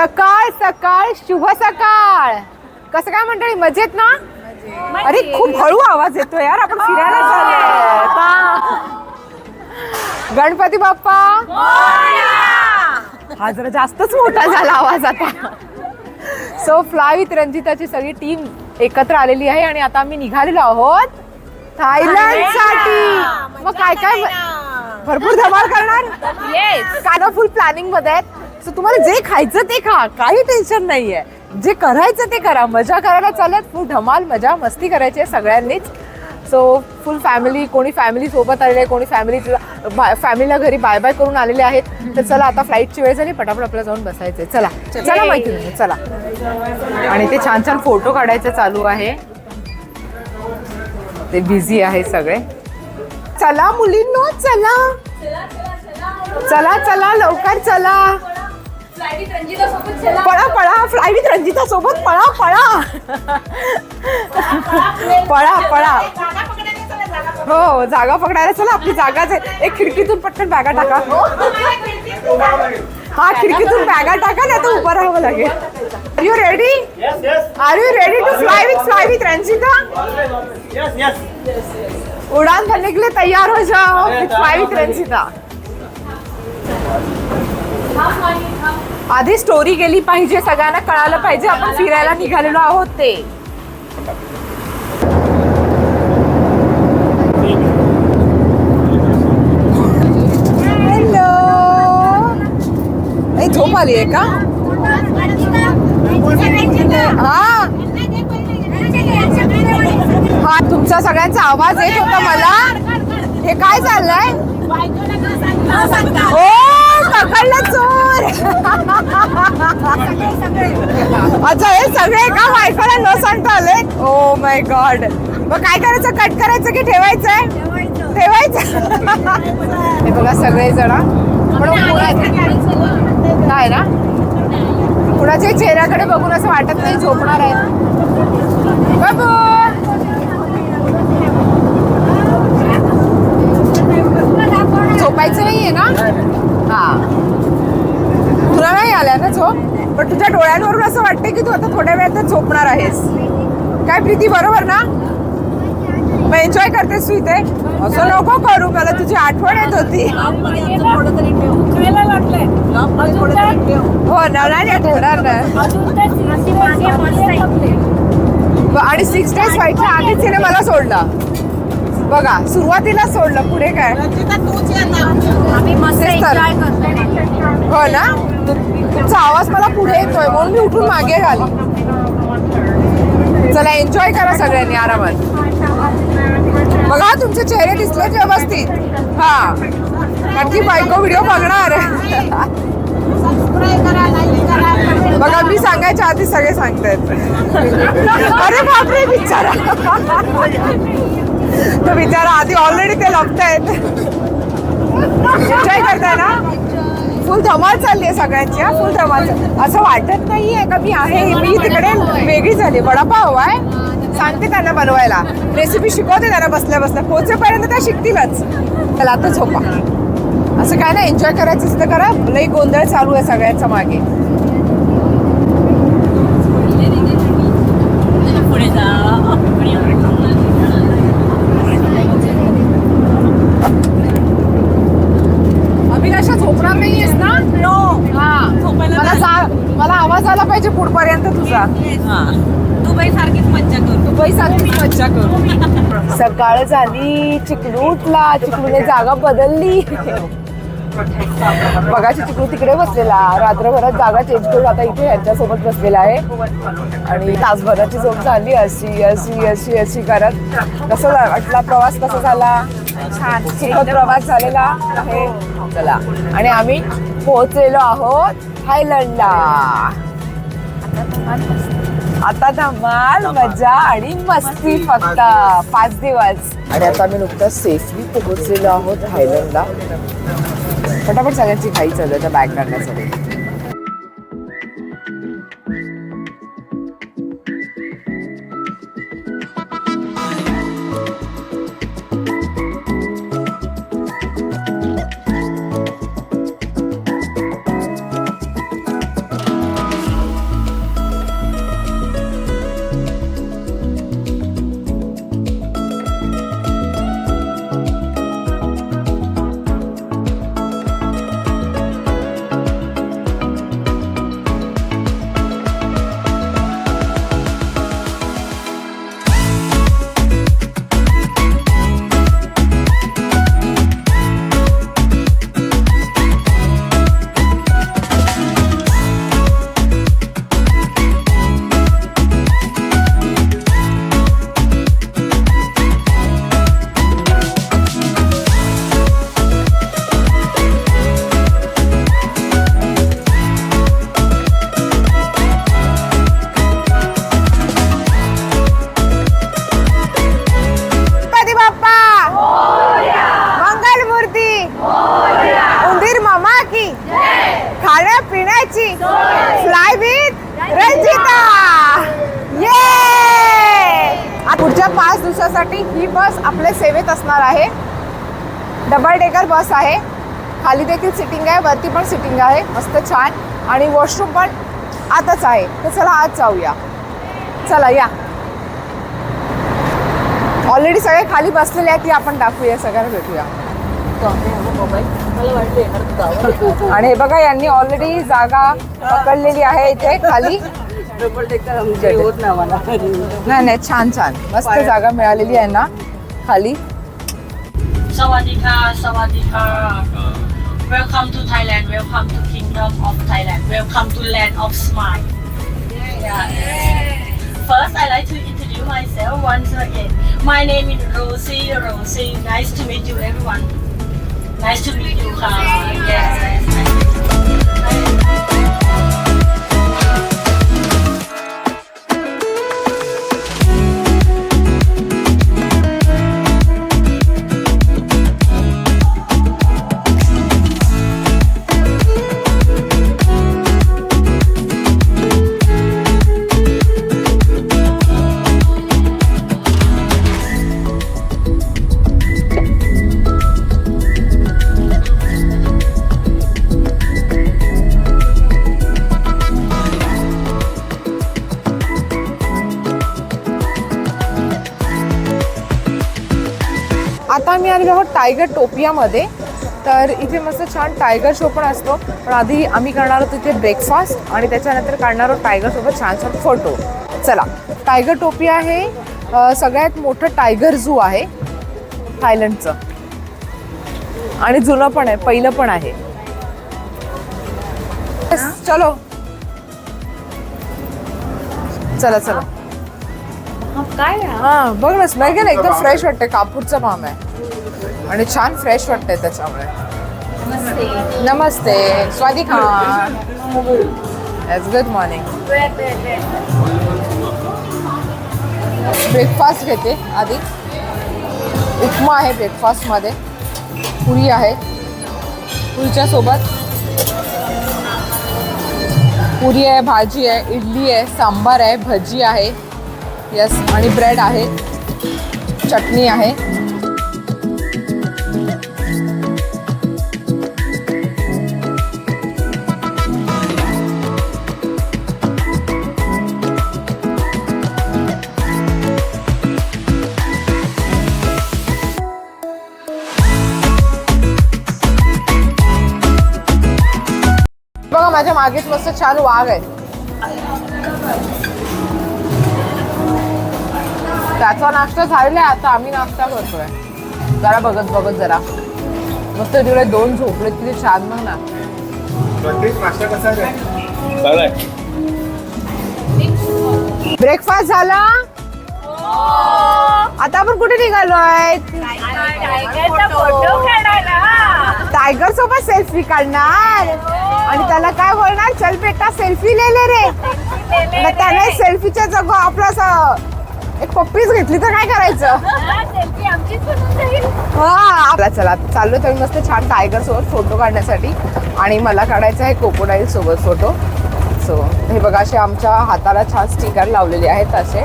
सकाळ सकाळ शुभ सकाळ. कसं काय मंडळी मजेत ना? अरे खूप हळू आवाज येतो यार आपण फिरायला चाललोय. आता. गणपती बाप्पा. हा जरा जास्तच मोठा झाला. आवाज आता. सो फ्लाय विथ रंजिताची सगळी टीम एकत्र आलेली आहे आणि आता आम्ही निघालेलो आहोत थायलंड. साठी मग काय काय भरपूर धमाल करणार? येस काना फुल प्लॅनिंगमध्ये आहेत. सो तुम्हाला जे खायचं ते खा. काही टेन्शन नाहीये. जे करायचं ते करा. मजा करायला चालत. फुल धमाल मजा मस्ती करायची आहे सगळ्यांनीच. सो फुल फॅमिली कोणी फॅमिली सोबत आलेले आहे कोणी फॅमिली फॅमिलीला घरी बाय बाय करून आलेले आहेत. तर चला आता फ्लाईटची वेळ झाली. पटापट आपल्याला जाऊन बसायचंय. चला. चला. माहिती चला. आणि ते छान छान फोटो काढायचे चालू आहे. ते बिझी आहे सगळे. चला मुलींनो चला. चला चला लवकर चला. पळा पळा फ्लाय विथ रंजिता सोबत पळा पळा. पळा पळा. हो जागा पकडायला चला. आपली जागाच आहे एक खिडकीतून पटकन बॅगा टाका. हा खिडकीतून बॅगा. टाका नाही तर उभं राहावं लागेल. Are you ready Yes, yes. Are you ready to fly with fly with Ranjita Yes, yes. उड़ान भरने के लिए तैयार हो जाओ फ्लाय विथ रंजिता आधी स्टोरी गेली पाहिजे सगळ्यांना कळालं पाहिजे आपण फिरायला निघालेलो आहोत ते. हॅलो नाही झोप आली आहे का? हा. हा तुमचा सगळ्यांचा आवाज येत होता मला. हे काय चाललंय? ओ पकडलं चोर. अच्छा हे सगळे का बायकोला न सांगता आले ओ माय गॉड मग काय करायचं? कट करायचं की ठेवायचंय ठेवायचं. हे बघा सगळे जण पण काय ना? कुणाच्या चेहऱ्याकडे बघून असं वाटत नाही झोपणार आहे बाबू! झोपायचं नाहीये ना? हा. तुला नाही आल्या ना झोप? पण तुझ्या डोळ्यांवरून असं वाटतं की तू आता थोड्या वेळातच झोपणार आहेस. काय प्रीती बरोबर ना? मग एन्जॉय करतेस तू इथे? असं नको करू मला तुझी आठवण येत होती. हो ना नाही आठवणार ना. आणि सिक्स डेज व्हायच्या आधीच तिने मला सोडलं. बघा सुरुवातीला सोडलं पुढे काय. हो ना? तुमचा आवाज मला पुढे येतोय म्हणून मी उठून मागे घाली. चला एन्जॉय करा सगळ्यांनी आरामात. बघा तुमचे चेहरे दिसलेत व्यवस्थित. हा. कारण की बायको व्हिडिओ बघणार. बघा मी सांगायच्या आधी सगळे सांगतायत. अरे बापरे बिचारा. तो बिचारा आधी ऑलरेडी ते लपतायत. एन्जॉय करताय ना? फुल धमाल चालली आहे सगळ्यांची हा? फुल धमाल असं वाटत नाहीये का मी आहे? मी तिकडे वेगळी झाली. वडापाव आहे. सांगते त्यांना बनवायला. रेसिपी शिकवते त्यांना बसल्या बसल्या. पोचेपर्यंत त्या शिकतीलच. त्याला आता झोपा. असं काय ना एन्जॉय करायचं तर करा. लई गोंधळ चालू आहे सगळ्यांच्या मागे अभिलाषा झोपणार नाहीयेस ना नो हा मला जा- मला आवाज आला पाहिजे पुढपर्यंत तुझा. दुबई सारखीच मज्जा करू. दुबई सारखी मज्जा करू. सकाळ झाली चिकलू उठला चिकलूने जागा बदलली. बघाची चिकलू तिकडे बसलेला. रात्रभरात जागा चेंज करून आता इथे ह्यांच्यासोबत बसलेला आहे. आणि तासभराची झोप झाली. अशी अशी अशी अशी करत. कसं वाटला प्रवास कसा झाला? छान. सुखद प्रवास झालेला आहे. चला. आणि आम्ही पोहोचलेलो आहोत थायलंडला. आता धमाल मजा आणि मस्ती फक्त. पाच दिवस. आणि आता आम्ही नुकतंच सेफली पोहोचलेलो आहोत थायलंडला. फटाफट सगळ्यांची घाई चालू आहे बॅग काढण्यासाठी. ही बस आपल्या सेवेत असणार आहे. डबल डेकर बस आहे. खाली देखील सिटिंग आहे वरती पण सिटिंग आहे. मस्त छान. आणि वॉशरूम पण आताच आहे. तर चला आज जाऊया. चला या. ऑलरेडी सगळे खाली बसलेले आहेत ती आपण दाखवूया सगळ्यांना भेटूया. आणि हे बघा यांनी ऑलरेडी जागा पकडलेली आहे इथे खाली. नाही नाही छान छान मस्त जागा मिळालेली आहे ना खाली Welcome to Thailand. Welcome to Kingdom of Thailand. Welcome to Land of Smile. First, I like to introduce myself once again. My name is Rosie. Rosie, nice to meet you, everyone. Nice to meet you, Carl. आता आम्ही आलेलो आहोत tiger टोपियामध्ये. तर इथे मस्त छान tiger show पण असतो. पण आधी आम्ही करणार आहोत इथे ब्रेकफास्ट आणि त्याच्यानंतर काढणार आहोत टायगर सोबत छान छान फोटो चला टायगर टोपिया हे सगळ्यात मोठं टायगर झू आहे. थायलंडचं. आणि जुनं पण आहे पहिलं पण आहे. चलो. चला चला. हा बघ ना स्मेल घे ना एकदम फ्रेश वाटते कापूरचं पाम आहे. आणि छान फ्रेश वाटतंय त्याच्यामुळे. नमस्ते. स्वादी खान. गुड मॉर्निंग ब्रेकफास्ट घेते आधी. उपमा आहे ब्रेकफास्टमध्ये पुरी आहे. पुरीच्या सोबत. पुरी आहे भाजी आहे इडली आहे सांबार आहे भजी आहे. यस आणि ब्रेड आहे. चटणी आहे. बघा माझ्या मागेच मस्त छान वाघ आहे. त्याचा नाश्ता झालेला आहे आता आम्ही नाश्ता करतोय. जरा बघत बघत जरा. मस्त तिकडे दोन झोपले किती छान मग ना. ब्रेकफास्ट झाला? आता आपण कुठे निघालोय टायगर सोबत सेल्फी काढणार. आणि त्याला काय बोलणार? चल बेटा सेल्फी ले रे. मग त्याने सेल्फीच्या जगो आपलं असं एक पप्पीच घेतली तर काय करायचं? हा चला चला चाललो तर मस्त छान टायगर सोबत फोटो काढण्यासाठी. आणि मला काढायचा आहे कोकोडाईल सोबत फोटो सो हे बघा असे आमच्या हाताला छान स्टिकर लावलेले आहेत असे.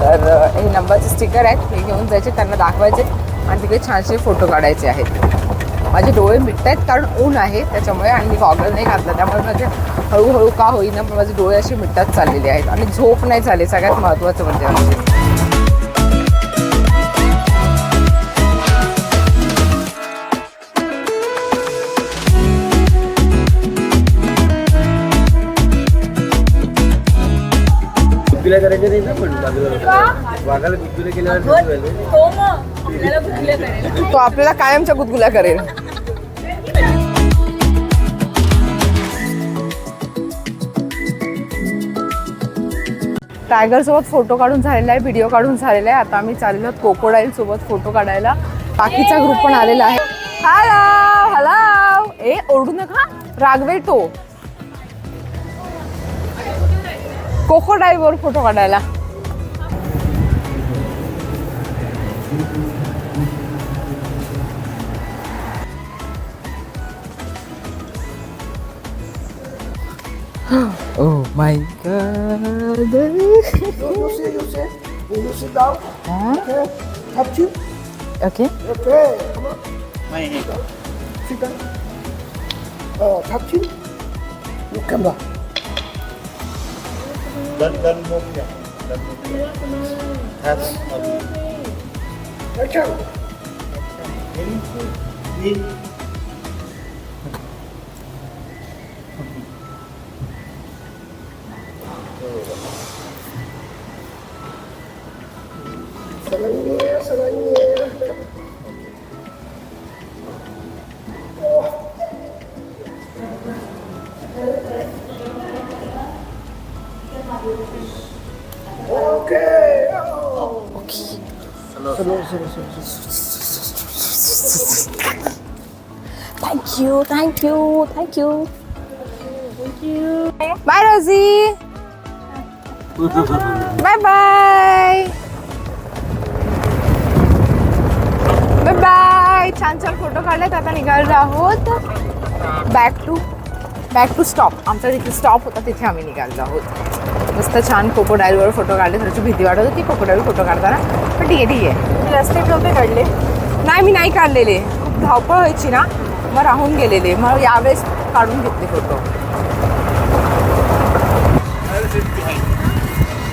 तर हे नंबरचे स्टिकर आहेत. हे घेऊन जायचे त्यांना दाखवायचे. आणि तिकडे छानसे फोटो काढायचे आहेत. माझे डोळे मिटत आहेत कारण ऊन आहे त्याच्यामुळे आणि मी गॉगल नाही घातला. त्यामुळे माझे हळूहळू का होईना पण माझे डोळे असे मिटत चाललेले आहेत. आणि झोप नाही झाली सगळ्यात महत्त्वाचं म्हणजे म्हणजे गुदगुल्या करायचे नाही ना पण बाजूला वाघाला गुदगुल्या केल्यावर तो आपल्याला कायमच्या गुदगुल्या करेल. टायगरसोबत फोटो काढून झालेला आहे व्हिडिओ काढून झालेला आहे. आता आम्ही चाललो आहोत कोकोडाईल सोबत फोटो काढायला. बाकीचा ग्रुप पण आलेला आहे. हॅलो हॅलो ए ओरडू नका. रागवे तो. कोकोडाईलवर फोटो काढायला. my God. you see, you see. You sit down. Huh? Okay. Touch you. Okay. Okay. Come on. My hand. Sit down. Oh, touch you. You come back. Dan dan mau ya. Dan mau ya. Touch. Touch. Very good. Ok. Oh. Ok. Thank you, thank you, thank you. Thank you. Bye, Rosie. bye bye. छान छान photo काढलेत. आता निघालो आहोत. Back to back to stop आमचा जिथे stop होता तिथे आम्ही निघालो आहोत. मस्त छान कोकोडाईलवर फोटो काढले. थोडीशी भीती वाटत होती कोकोडाईल फोटो काढताना. पण ठीक आहे ठीक आहे. रस्ते नव्हते काढले. नाही मी नाही काढलेले. खूप धावपळ व्हायची ना. मग राहून गेलेले. मग यावेळेस काढून घेतले फोटो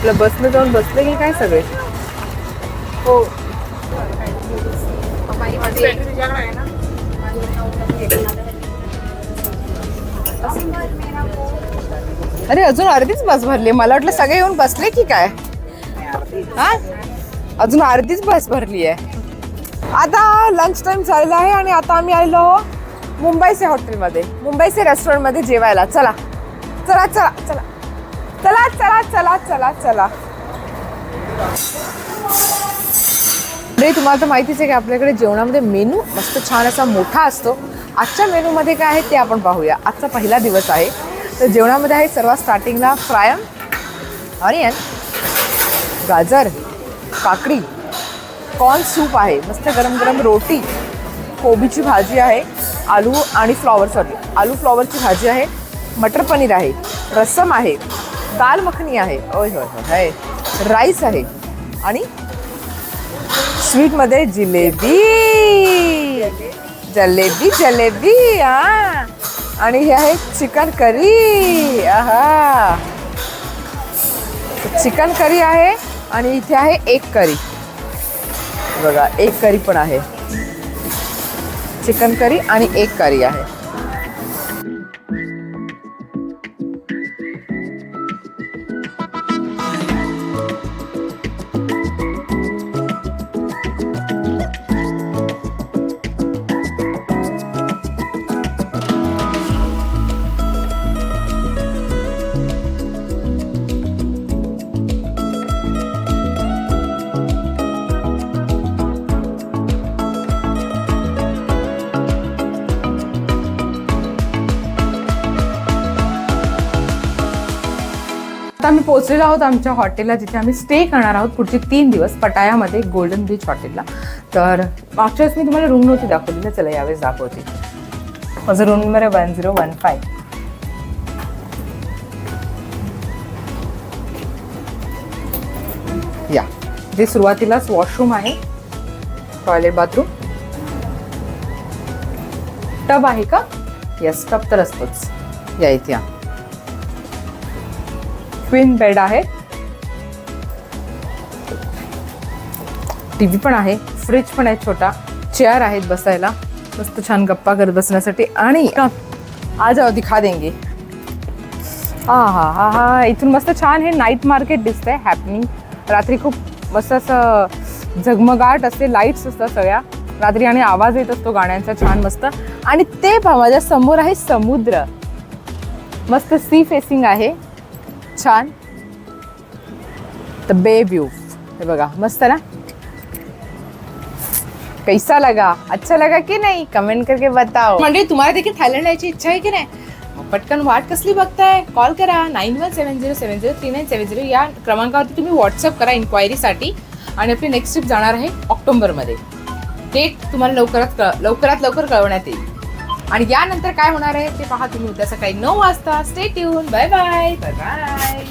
आपलं बसनं जाऊन बसले की काय सगळे? हो. अरे अजून अर्धीच बस भरली. मला वाटलं सगळे येऊन बसले की काय? हा? अजून अर्धीच बस भरली आहे. आता लंच टाइम झालेला आहे आणि आता आम्ही आलेलो मुंबईचे हॉटेलमध्ये मुंबईचे रेस्टॉरंटमध्ये जेवायला. चला. चला चला चला. चला चला चला चला चला. रे तुम्हाला तर माहितीच आहे की आपल्याकडे जेवणामध्ये मेनू मस्त छान असा मोठा असतो. आजच्या मेनूमध्ये काय आहे ते आपण पाहूया. आजचा पहिला दिवस आहे. तर जेवणामध्ये आहे सर्वात स्टार्टिंगला फ्रायम ऑनियन गाजर काकडी कॉर्न सूप आहे. मस्त गरम गरम रोटी कोबीची भाजी आहे आलू आणि फ्लॉवर सॉरी आलू फ्लॉवरची भाजी आहे मटर पनीर आहे रसम आहे दाल मखनी आहे ओय होय होय राईस आहे आणि स्वीटमध्ये जिलेबी. जलेबी जलेबी हा. आणि हे आहे चिकन करी. आहा. चिकन करी आहे आणि इथे आहे एक करी. बघा एक करी पण आहे. चिकन करी आणि एक करी आहे. पोहोचलेलो आहोत आमच्या हॉटेलला जिथे आम्ही स्टे करणार आहोत पुढचे तीन दिवस पटायामध्ये गोल्डन बीच हॉटेलला तर मागच्या वेळेस मी तुम्हाला रूम नव्हती दाखवली चला यावेळेस दाखवते. माझा रूम नंबर आहे वन झिरो वन फाय या. जे सुरुवातीलाच वॉशरूम आहे. टॉयलेट बाथरूम टब आहे का? येस टब तर असतोच. या इथे या. क्वीन बेड आहे. टी व्ही पण आहे फ्रीज पण आहे छोटा चेअर आहेत बसायला. मस्त छान गप्पा करत बसण्यासाठी. आणि आज जाओ दिखा देंगे. हा हा हा हा. इथून मस्त छान हे नाईट मार्केट दिसतंय हॅपनिंग रात्री खूप मस्त असं झगमगाट असते लाईट्स असतात सगळ्या. रात्री आणि आवाज येत असतो गाण्यांचा छान मस्त. आणि ते पहा माझ्यासमोर आहे समुद्र. मस्त सी फेसिंग आहे. छान. द बे व्यू हे बघा मस्त ना? कैसा लगा? अच्छा लगा की नाही? कमेंट करके बताओ. म्हणजे तुम्हाला देखील थायलंड यायची इच्छा आहे की नाही? पटकन वाट कसली बघताय? कॉल करा nine one seven zero seven zero three nine seven zero या क्रमांकावरती तुम्ही व्हॉट्सअप करा इन्क्वायरीसाठी आणि आपली नेक्स्ट ट्रिप जाणार आहे ऑक्टोबरमध्ये. डेट तुम्हाला लवकरात कळ लवकरात लवकर कळवण्यात येईल. आणि यानंतर काय होणार आहे ते पहा तुम्ही उद्या सकाळी नऊ वाजता. Stay tune bye bye bye bye